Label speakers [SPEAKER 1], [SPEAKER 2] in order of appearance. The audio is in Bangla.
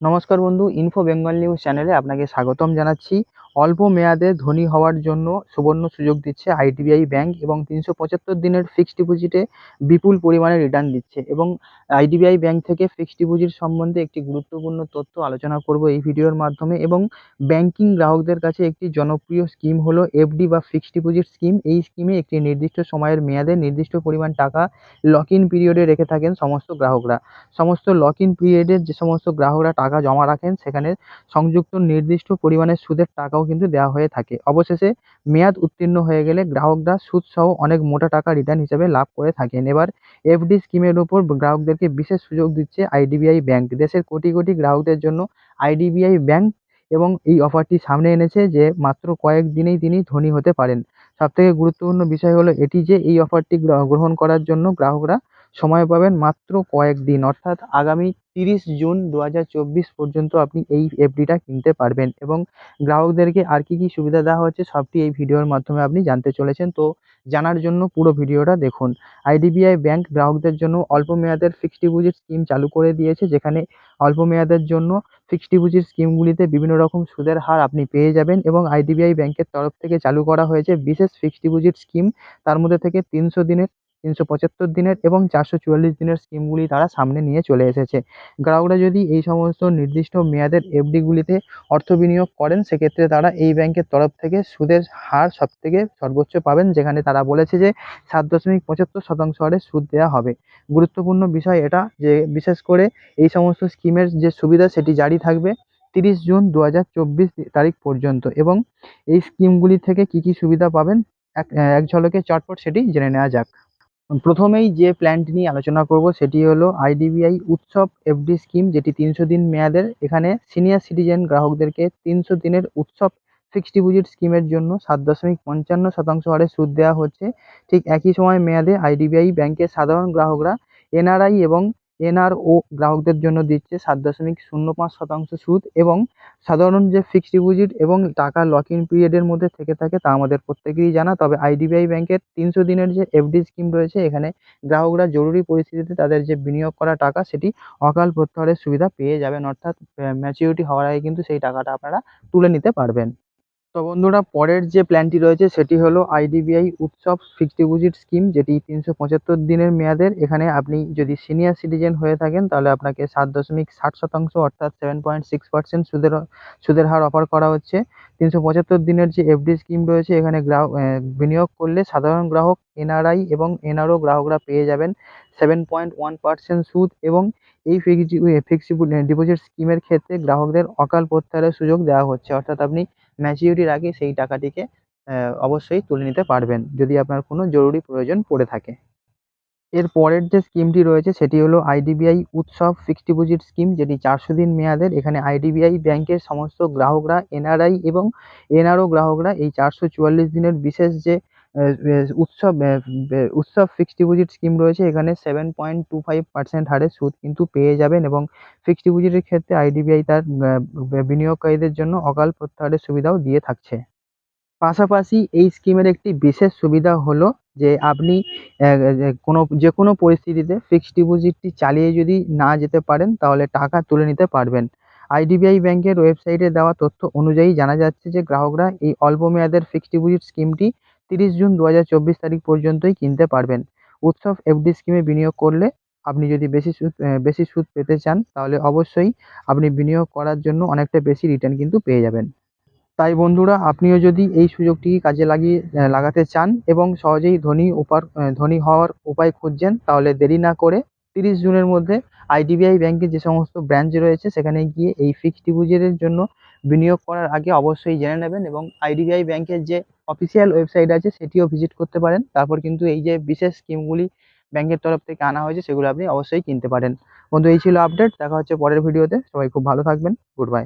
[SPEAKER 1] নমস্কার বন্ধু ইনফো বেঙ্গল নিউজ চ্যানেলে আপনাকে স্বাগতম জানাচ্ছি। অল্প মেয়াদে ধনী হওয়ার জন্য সুবর্ণ সুযোগ দিচ্ছে আইডিবিআই ব্যাংক এবং তিনশো পঁচাত্তর দিনের ফিক্সড ডিপোজিটে বিপুল পরিমাণে রিটার্ন দিচ্ছে এবং আইডিবিআই ব্যাংক থেকে ফিক্সড ডিপোজিট সম্বন্ধে একটি গুরুত্বপূর্ণ তথ্য আলোচনা করব এই ভিডিওর মাধ্যমে এবং ব্যাংকিং গ্রাহকদের কাছে একটি জনপ্রিয় স্কিম হলো এফডি বা ফিক্সড ডিপোজিট স্কিম এই স্কিমে একটি নির্দিষ্ট সময়ের মেয়াদে নির্দিষ্ট পরিমাণ টাকা লক ইন পিরিয়ডে রেখে থাকেন সমস্ত গ্রাহকরা। সমস্ত লক ইন পিরিয়ডের যে সমস্ত গ্রাহকরা টাকা জমা রাখেন, সেখানে সংযুক্ত নির্দিষ্ট পরিমাণের সুদের টাকাও কিন্তু দেওয়া হয়ে থাকে। অবশেষে মেয়াদ উত্তীর্ণ হয়ে গেলে গ্রাহকরা সুদসহ অনেক মোটা টাকা রিটার্ন হিসেবে লাভ করে থাকেন। এবার এফডি স্কিমের উপর গ্রাহকদেরকে বিশেষ সুযোগ দিচ্ছে আইডিবিআই ব্যাংক দেশের কোটি কোটি গ্রাহকদের জন্য আইডিবিআই ব্যাংক এবং এই অফারটি সামনে এনেছে যে মাত্র কয়েক দিনেই তিনি ধনী হতে পারেন। সবথেকে গুরুত্বপূর্ণ বিষয় হলো এটি যে এই অফারটি গ্রহণ করার জন্য গ্রাহকরা সময় পাবেন মাত্র কয়েকদিন অর্থাৎ আগামী তিরিশ জুন দু হাজার চব্বিশ পর্যন্ত আপনি এই এফডিটা কিনতে পারবেন এবং গ্রাহকদেরকে আর কী কী সুবিধা দেওয়া হচ্ছে সবটি এই ভিডিওর মাধ্যমে আপনি জানতে চলেছেন। তো জানার জন্য পুরো ভিডিওটা দেখুন। আইডিবিআই ব্যাংক গ্রাহকদের জন্য অল্প মেয়াদের ফিক্সড ডিপোজিট স্কিম চালু করে দিয়েছে, যেখানে অল্প মেয়াদের জন্য ফিক্সড ডিপোজিট স্কিমগুলিতে বিভিন্ন রকম সুদের হার আপনি পেয়ে যাবেন এবং আইডিবিআই ব্যাংকের তরফ থেকে চালু করা হয়েছে বিশেষ ফিক্সড ডিপোজিট স্কিম তার মধ্যে থেকে তিনশো দিনের তিনশো পঁচাত্তর দিনের এবং চারশো চুয়াল্লিশ দিনের স্কিমগুলি তারা সামনে নিয়ে চলে এসেছে। গ্রাহকরা যদি এই সমস্ত নির্দিষ্ট মেয়াদের এফডিগুলিতে অর্থ বিনিয়োগ করেন, সেক্ষেত্রে তারা এই ব্যাংকের তরফ থেকে সুদের হার সবথেকে সর্বোচ্চ পাবেন, যেখানে তারা বলেছে যে সাত দশমিক পঁচাত্তর শতাংশ হারে সুদ দেওয়া হবে। গুরুত্বপূর্ণ বিষয় এটা যে, বিশেষ করে এই সমস্ত স্কিমের যে সুবিধা সেটি জারি থাকবে তিরিশ জুন দু হাজার চব্বিশ তারিখ পর্যন্ত এবং এই স্কিমগুলি থেকে কী কী সুবিধা পাবেন, এক এক ঝলকে চটপট সেটি জেনে নেওয়া যাক। প্রথমেই যে প্ল্যানটি নিয়ে আলোচনা করব সেটি হলো আইডিবিআই উৎসব এফডি স্কিম যেটি তিনশো দিন মেয়াদের। এখানে সিনিয়র সিটিজেন গ্রাহকদেরকে তিনশো দিনের উৎসব ফিক্সড ডিপোজিট স্কিমের জন্য সাত দশমিক পঞ্চান্ন শতাংশ হারে সুদ দেওয়া হচ্ছে। ঠিক একই সময় মেয়াদে আইডিবিআই ব্যাংকের সাধারণ গ্রাহকরা এনআরআই এবং এনআরও গ্রাহকদের জন্য দিচ্ছে সাত দশমিক শূন্য পাঁচ শতাংশ সুদ এবং সাধারণ যে ফিক্সড ডিপোজিট এবং টাকা লক ইন পিরিয়ডের মধ্যে থেকে থাকে তা আমাদের প্রত্যেকেরই জানা। তবে আইডিবিআই ব্যাংকের তিনশো দিনের যে এফডি স্কিম রয়েছে, এখানে গ্রাহকরা জরুরি পরিস্থিতিতে তাদের যে বিনিয়োগ করা টাকা, সেটি অকাল প্রত্যাহারের সুবিধা পেয়ে যাবেন। অর্থাৎ ম্যাচিউরিটি হওয়ার আগে কিন্তু সেই টাকাটা আপনারা তুলে নিতে পারবেন। তো বন্ধুরা, পরের যে প্ল্যানটি রয়েছে সেটি হলো আইডিবিআই উৎসব ফিক্সড ডিপোজিট স্কিম যেটি তিনশো পঁচাত্তর দিনের মেয়াদের। এখানে আপনি যদি সিনিয়র সিটিজেন হয়ে থাকেন, তাহলে আপনাকে সাত দশমিক ষাট শতাংশ অর্থাৎ সেভেন পয়েন্ট সিক্স পার্সেন্ট সুদের সুদের হার অফার করা হচ্ছে। তিনশো পঁচাত্তর দিনের যে এফডি স্কিম রয়েছে, এখানে বিনিয়োগ করলে সাধারণ গ্রাহক এনআরআই এবং এনআরও গ্রাহকরা পেয়ে যাবেন। সেভেন পয়েন্ট ওয়ান পার্সেন্ট সুদ এবং এই ফিক্সড ডিপোজিট স্কিমের ক্ষেত্রে গ্রাহকদের অকাল প্রত্যাহারের সুযোগ দেওয়া হচ্ছে। অর্থাৎ আপনি ম্যাচিউরিটির আগে সেই টাকাটিকে অবশ্যই তুলে নিতে পারবেন যদি আপনার কোনো জরুরি প্রয়োজন পড়ে থাকে। এর পরের যে স্কিমটি রয়েছে সেটি হলো আইডিবিআই উৎসব ফিক্সড ডিপোজিট স্কিম যেটি চারশো দিন মেয়াদের। এখানে আইডিবিআই ব্যাংকের সমস্ত গ্রাহকরা এনআরআই এবং এনআরও গ্রাহকরা এই চারশো চুয়াল্লিশ দিনের বিশেষ যে উৎসব উৎসব ফিক্সড ডিপোজিট স্কিম রয়েছে। এখানে seven point two five percent হারে সুদ কিন্তু পেয়ে যাবেন এবং ফিক্সড ডিপোজিটের ক্ষেত্রে আইডিবিআই তার বিনিয়োগকারীদের জন্য অকাল প্রত্যাহারের সুবিধাও দিয়ে থাকছে। পাশাপাশি এই স্কিমের একটি বিশেষ সুবিধা হলো যে আপনি কোনো, যে কোনো পরিস্থিতিতে ফিক্সড ডিপোজিটটি চালিয়ে যদি না যেতে পারেন তাহলে টাকা তুলে নিতে পারবেন। আইডিবিআই ব্যাংকের ওয়েবসাইটে দেওয়া তথ্য অনুযায়ী জানা যাচ্ছে যে গ্রাহকরা এই অল্প মেয়াদের ফিক্সড ডিপোজিট স্কিমটি তিরিশ জুন দু হাজার চব্বিশ তারিখ পর্যন্তই কিনতে পারবেন। উৎসব এফডি স্কিমে বিনিয়োগ করলে আপনি যদি বেশি সুদ বেশি সুদ পেতে চান, তাহলে অবশ্যই আপনি বিনিয়োগ করার জন্য অনেকটা বেশি রিটার্ন কিন্তু পেয়ে যাবেন। তাই বন্ধুরা, আপনিও যদি এই সুযোগটি কাজে লাগিয়ে লাগাতে চান এবং সহজেই ধনী উপার ধনী হওয়ার উপায় খুঁজছেন, তাহলে দেরি না করে তিরিশ জুনের মধ্যে আইডিবিআই ব্যাংকের যে সমস্ত ব্রাঞ্চ রয়েছে, সেখানে গিয়ে এই ফিক্সড ডিপোজিটের জন্য বিনিয়োগ করার আগে অবশ্যই জেনে নেবেন এবং আইডিবিআই ব্যাংকের যে অফিসিয়াল ওয়েবসাইট আছে, সেটিও ভিজিট করতে পারেন। তারপর কিন্তু এই যে বিশেষ স্কিমগুলি ব্যাংকের তরফ থেকে আনা হয়েছে, সেগুলো আপনি অবশ্যই কিনতে পারেন। বন্ধু, এই ছিল আপডেট দেখা হচ্ছে পরের ভিডিওতে সবাই খুব ভালো থাকবেন। Good bye